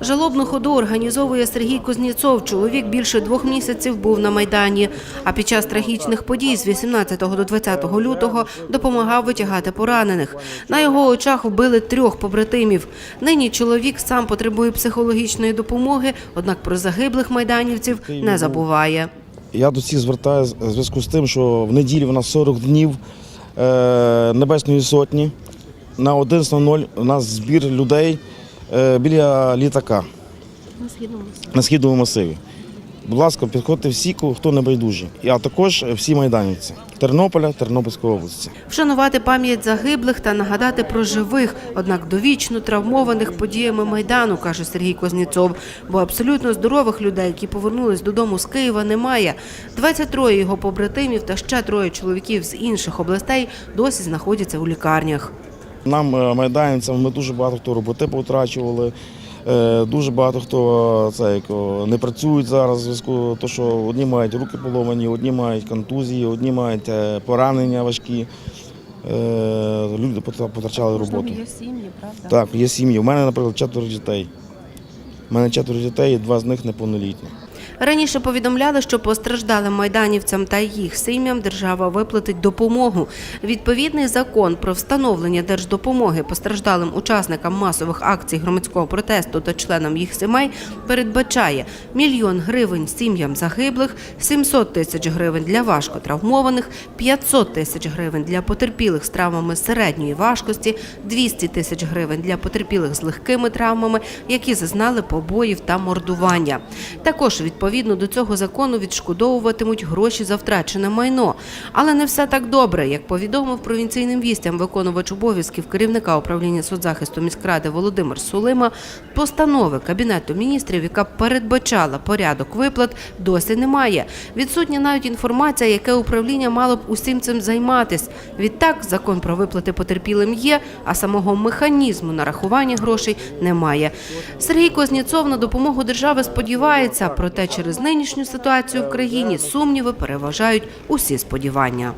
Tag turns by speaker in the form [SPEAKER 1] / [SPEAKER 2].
[SPEAKER 1] Жалобну ходу організовує Сергій Кузнєцов. Чоловік більше двох місяців був на Майдані. А під час трагічних подій з 18 до 20 лютого допомагав витягати поранених. На його очах вбили трьох побратимів. Нині чоловік сам потребує психологічної допомоги, однак про загиблих майданівців не забуває.
[SPEAKER 2] Я до всіх звертаюся в зв'язку з тим, що в неділю в нас 40 днів е, Небесної Сотні. На 11.00 у нас збір людей біля літака на східному масиві. Будь ласка, підходьте всі, хто не байдужі. А також всі майданівці Тернополя, Тернопільської області.
[SPEAKER 1] Вшанувати пам'ять загиблих та нагадати про живих, однак довічно травмованих подіями майдану, каже Сергій Козніцов. Бо абсолютно здорових людей, які повернулись додому з Києва, немає. 23 його побратимів та ще троє чоловіків з інших областей досі знаходяться у лікарнях.
[SPEAKER 2] Нам, е, майданівцям, ми дуже багато хто роботи потрачували. е, Дуже багато хто це, як, не працюють зараз в зв'язку, то що одні мають руки поломані, одні мають контузії, одні мають е, поранення важкі. Люди потрачали роботу.
[SPEAKER 3] Є сім'ї, правда?
[SPEAKER 2] Так, є сім'ї. У мене, наприклад, четверо дітей. У мене четверо дітей, і два з них неповнолітні.
[SPEAKER 1] Раніше повідомляли, що постраждалим майданівцям та їх сім'ям держава виплатить допомогу. Відповідний закон про встановлення держдопомоги постраждалим учасникам масових акцій громадського протесту та членам їх сімей передбачає мільйон гривень сім'ям загиблих, 700 тисяч гривень для важко травмованих, 500 тисяч гривень для потерпілих з травмами середньої важкості, 200 тисяч гривень для потерпілих з легкими травмами, які зазнали побоїв та мордування. Також відповідно до цього закону відшкодовуватимуть гроші за втрачене майно. Але не все так добре, як повідомив провінційним вістям виконувач обов'язків керівника управління соцзахисту міськради Володимир Сулима. Постанови кабінету міністрів, яка передбачала порядок виплат, досі немає. Відсутня навіть інформація, яке управління мало б усім цим займатись. Відтак, закон про виплати потерпілим є, а самого механізму нарахування грошей немає. Сергій Козніцов на допомогу держави сподівається, проте через нинішню ситуацію в країні сумніви переважають усі сподівання.